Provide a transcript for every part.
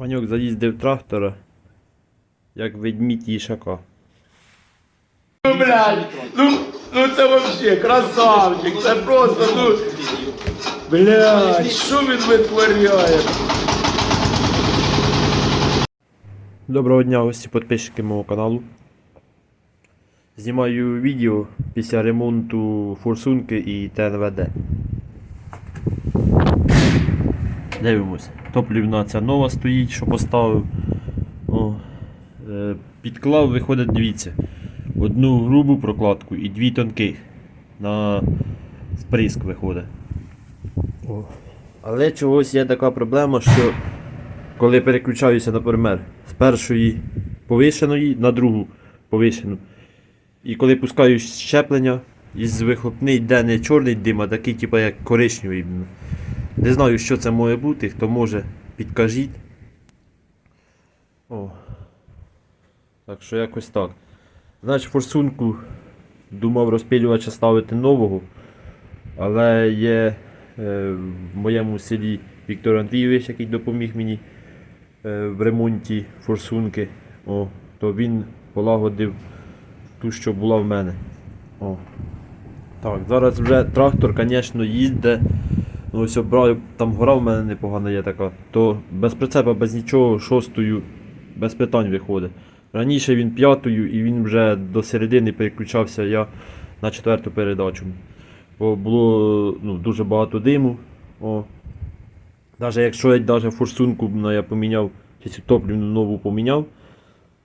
Ваньок заїздив трактора, як ведмідь їшака. Ну, блядь, ну, ну це вообще красавчик, це просто, ну, блядь, що він витворяє? Доброго дня усі підписчики мого каналу. Знімаю відео після ремонту форсунки і ТНВД. Дивимось. Топлівна ця нова стоїть, що поставив. О, е, підклав, виходить, дивіться. Одну грубу прокладку і дві тонких. На вприск виходить. О. Але чогось є така проблема, що коли переключаюся, наприклад, з першої повишеної на другу повишену. І коли пускаю щеплення, із вихлопний йде не чорний дим, а такий, типу, як коричневий. Не знаю, що це може бути, хто може, підкажіть. О. Так що якось так. Значить, форсунку думав розпилювача ставити нового. Але є е, в моєму селі Віктор Андрійович, який допоміг мені е, в ремонті форсунки. О, то він полагодив ту, що була в мене. О. Так, зараз вже трактор, звісно, їздить. Ну, ось обрав, там гора в мене непогана є така, то без прицепа, без нічого, шостою, без питань виходить. Раніше він п'ятою і він вже до середини переключався я на четверту передачу. Бо було ну, дуже багато диму. О. Навіть якщо я навіть форсунку ну, я поміняв, чи цю топливну нову поміняв,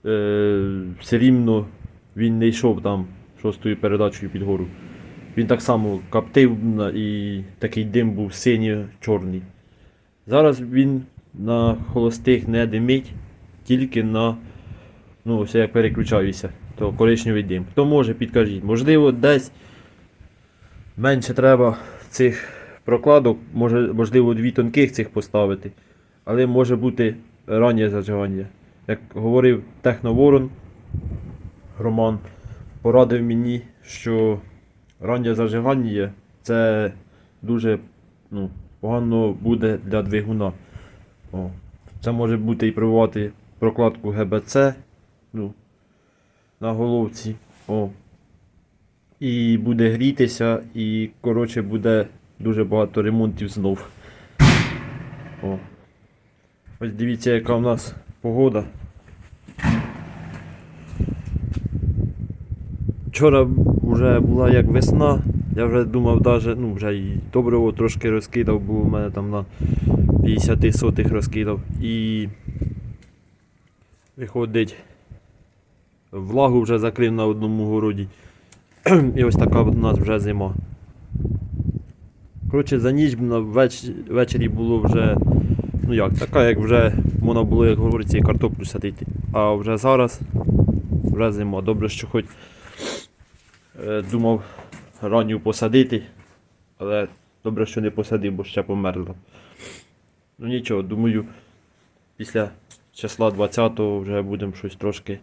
е, все рівно він не йшов там шостою передачею під гору. Він так само коптив і такий дим був синьо-чорний. Зараз він на холостих не димить, тільки на. Ну, ось я переключаюся, то коричневий дим. Хто може, підкажіть. Можливо, десь менше треба цих прокладок, може, можливо, дві тонких цих поставити. Але може бути раннє зажигання. Як говорив Техноворон Роман, порадив мені, що раннє зажигання це дуже ну, погано буде для двигуна. О. Це може бути і пробувати прокладку ГБЦ ну, на головці. О. І буде грітися, і коротше буде дуже багато ремонтів знов. О. Ось дивіться, яка в нас погода. Вчора вже була як весна, я вже думав, даже, ну вже і добриво трошки розкидав, бо у мене там на 50 сотих розкидав. І виходить, влагу вже закрив на одному городі. І ось така у нас вже зима. Коротше, за ніч на веч... ввечері було вже, ну як, така, як вже можна було, як говориться, і картоплю садити. А вже зараз вже зима. Добре, що хоч думав ранню посадити, але добре, що не посадив, бо ще померла. Ну нічого, думаю, після числа 20-го вже будемо щось трошки.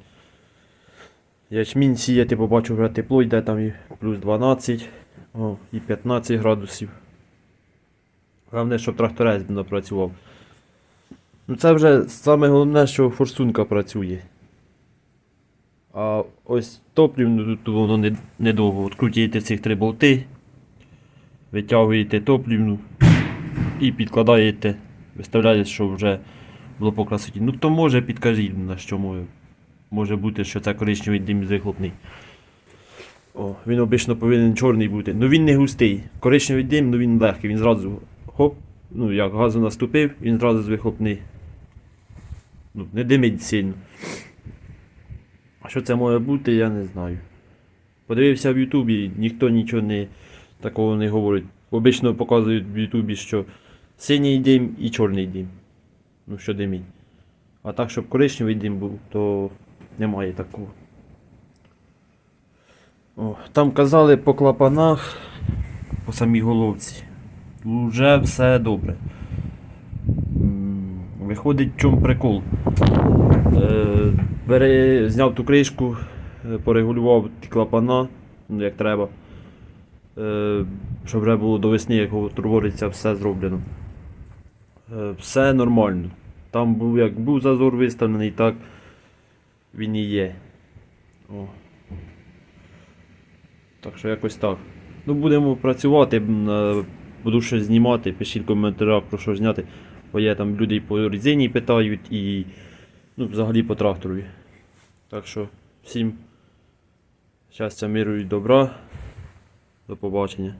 Ячмінь сіяти, побачу вже тепло йде там і плюс 12 о, і 15 градусів. Головне, щоб тракторець напрацював. Ну це вже саме головне, що форсунка працює. А ось топлівну тут воно не- недовго. Открутюєте цих три болти, витягуєте топлівну і підкладаєте, виставляєте, що вже було по. Ну то може підкажіть на що може. Може бути, що це коричневий дим вихлопний. О, він обично повинен чорний бути. Ну він не густий. Коричневий дим, ну він легкий, він зразу хоп, ну як газу наступив, він зразу вихлопний. Ну, не димить сильно. А що це може бути, я не знаю. Подивився в Ютубі, ніхто нічого не, такого не говорить. Обично показують в Ютубі, що синій дим і чорний дим. Ну, що димить. А так, щоб коричневий дим був, то немає такого. О, там казали по клапанах, по самій головці. Уже все добре. Виходить, в чому прикол. Е, бере, зняв ту кришку, е, порегулював ті клапана, ну як треба. Е, щоб вже було до весни, як говориться, все зроблено. Все нормально. Там був як був зазор виставлений, так він і є. О. Так що якось так. Ну, будемо працювати, буду щось знімати, пишіть в коментарях про що зняти. Бо є там люди по резині питають і ну, взагалі по тракторові. Так що всім щастя, миру і добра. До побачення.